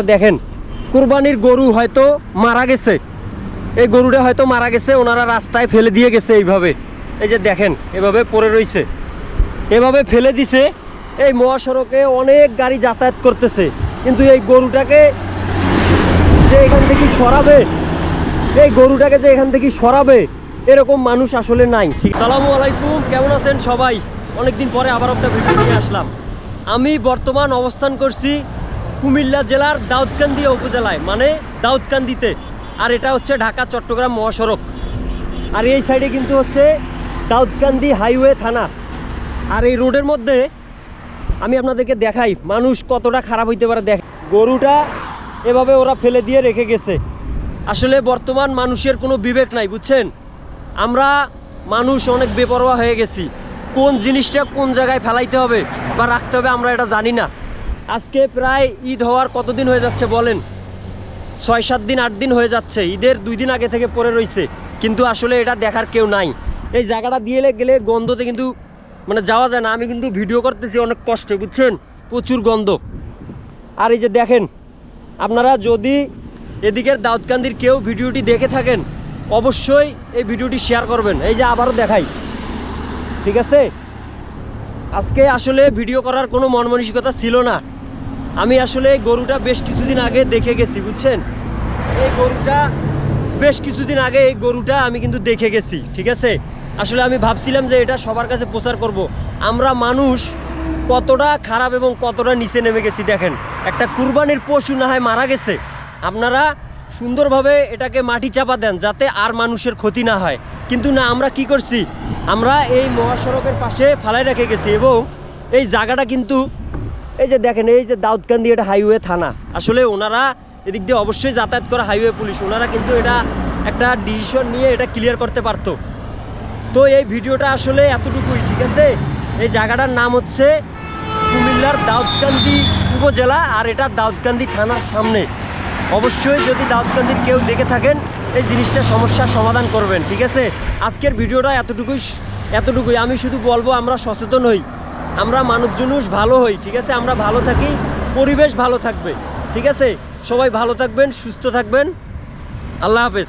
দেখেন, কুরবানির গরু হয়তো মারা গেছে। এই গরুটা হয়তো মারা গেছে, ওনারা রাস্তায় ফেলে দিয়ে গেছে এইভাবে। এই যে দেখেন, এভাবে পড়ে রইছে। এভাবে ফেলে দিছে, এই মহাসড়কে অনেক গাড়ি যাতায়াত করতেছে। কিন্তু এই গরুটাকে যে এখান থেকে সরাবে, এই গরুটাকে যে এখান থেকে সরাবে, এরকম মানুষ আসলে নাই। ঠিক সালামু আলাইকুম, কেমন আছেন সবাই? অনেকদিন পরে আবার একটা ভিডিও নিয়ে আসলাম। আমি বর্তমান অবস্থান করছি কুমিল্লা জেলার দাউদকান্দি উপজেলায় মানে দাউদকান্দিতে। আর এটা হচ্ছে ঢাকা, চট্টগ্রাম মহাসড়ক। আর এই সাইডে কিন্তু হচ্ছে দাউদকান্দি হাইওয়ে থানা। আর এই রোডের মধ্যে আমি আপনাদেরকে দেখাই, মানুষ কতটা খারাপ হইতে পারে দেখ গরুটা এভাবে ওরা ফেলে দিয়ে রেখে গেছে। আসলে বর্তমান মানুষের কোনো বিবেক নাই, বুঝছেন? আমরা মানুষ অনেক বেপরোয়া হয়ে গেছি। কোন জিনিসটা কোন জায়গায় ফেলাইতে হবে বা রাখতে হবে আমরা এটা জানি না। আজকে প্রায় ঈদ হওয়ার কতদিন হয়ে যাচ্ছে বলেন? ছয়, সাত দিন, আট দিন হয়ে যাচ্ছে। ঈদের দুই দিন আগে থেকে পড়ে রইছে। কিন্তু আসলে এটা দেখার কেউ নাই। এই জায়গাটা দিয়ে গেলে গন্ধতে কিন্তু মানে যাওয়া যায় না। আমি কিন্তু ভিডিও করতেছি, অনেক কষ্টে, বুঝছেন? প্রচুর গন্ধ। আর এই যে দেখেন, আপনারা যদি এদিকের দাউদকান্দির কেউ ভিডিওটি দেখে থাকেন, অবশ্যই এই ভিডিওটি শেয়ার করবেন। এই যে আবারও দেখাই। ঠিক আছে? আজকে আসলে ভিডিও করার কোনো মনমানসিকতা ছিল না। আমি আসলে গরুটা বেশ কিছুদিন আগে দেখে গেছি, বুঝছেন? এই গরুটা, বেশ কিছুদিন আগে এই গরুটা আমি কিন্তু দেখে গেছি, ঠিক আছে? আসলে আমি ভাবছিলাম যে এটা সবার কাছে প্রচার করব। আমরা মানুষ কতটা খারাপ এবং কতটা নিচে নেমে গেছি, দেখেন। একটা কুরবানির পশু না হয় মারা গেছে। আপনারা সুন্দরভাবে এটাকে মাটি চাপা দেন যাতে আর মানুষের ক্ষতি না হয়। কিন্তু না, আমরা কি করছি? আমরা এই মহাসড়কের পাশে ফালাই রেখে গেছি এবং এই জায়গাটা কিন্তু এই যে দেখেন, এই যে দাউদকান্দি এটা হাইওয়ে থানা। আসলে ওনারা এদিক দিয়ে অবশ্যই যাতায়াত করা হাইওয়ে পুলিশ। ওনারা কিন্তু এটা একটা ডিসিশন নিয়ে এটা ক্লিয়ার করতে পারতো। তো এই ভিডিওটা আসলে এতটুকুই, ঠিক আছে? এই জায়গাটার নাম হচ্ছে কুমিল্লার দাউদকান্দি উপজেলা আর এটা দাউদকান্দি থানার সামনে। অবশ্যই যদি দাউদকান্দির কেউ দেখে থাকেন, এই জিনিসটা সমস্যার সমাধান করবেন, ঠিক আছে? আজকের ভিডিওটা এতটুকুই এতটুকুই। আমি শুধু বলব, আমরা সচেতন হই। আমরা মানুষজনুষ ভালো হই, ঠিক আছে? আমরা ভালো থাকি, পরিবেশ ভালো থাকবে, ঠিক আছে? সবাই ভালো থাকবেন, সুস্থ থাকবেন। আল্লাহ হাফেজ।